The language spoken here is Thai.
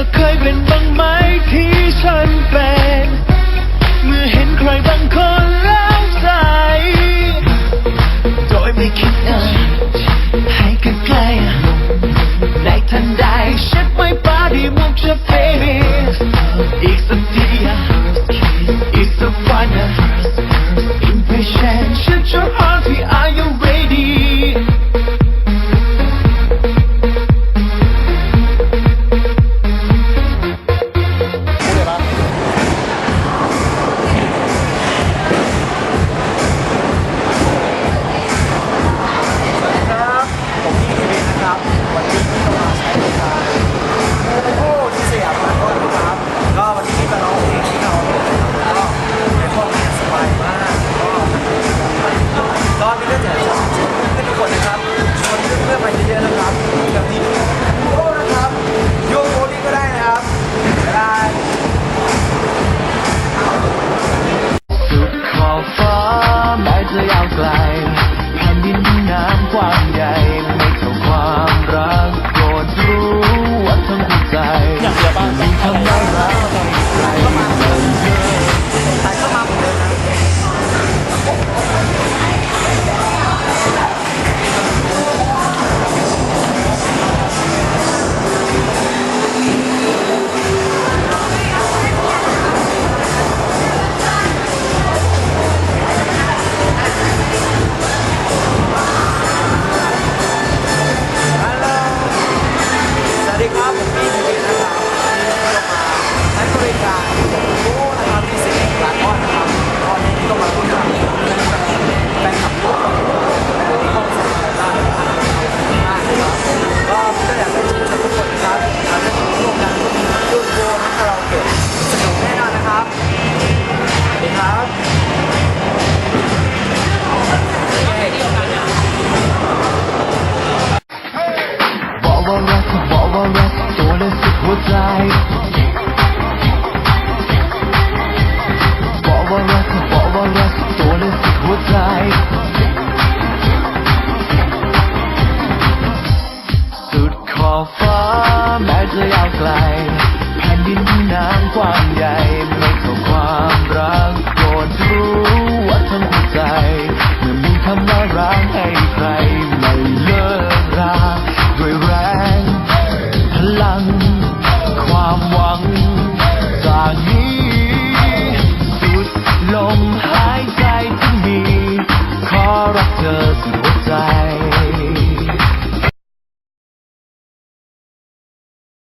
อเคยเป็นบ้างไหมที่ฉันเป็น เมื่อเห็นใครบางคนแล้วใจ โดยไม่คิดเอ่ยให้กันใกล้ในทันใดเช็ดไม่ปาดีมุกจะ baby อีกสักทีอีกสักวัน จะยาวไกลแผ่นดินน้ำกว้างใหญ่ อบฟ้าแม้จะยาวไกลแผ่นดินที่น้ำความใหญ่ไม่เท่าความรักโปรดรู้ว่าทั้งหัวใจเมื่อมีคำว่ารักให้ใครไม่เลิกราด้วยแรงพลัง ความหวังจากนี้สุดลมหายใจที่มี ขอรักเธอสุดหัวใจ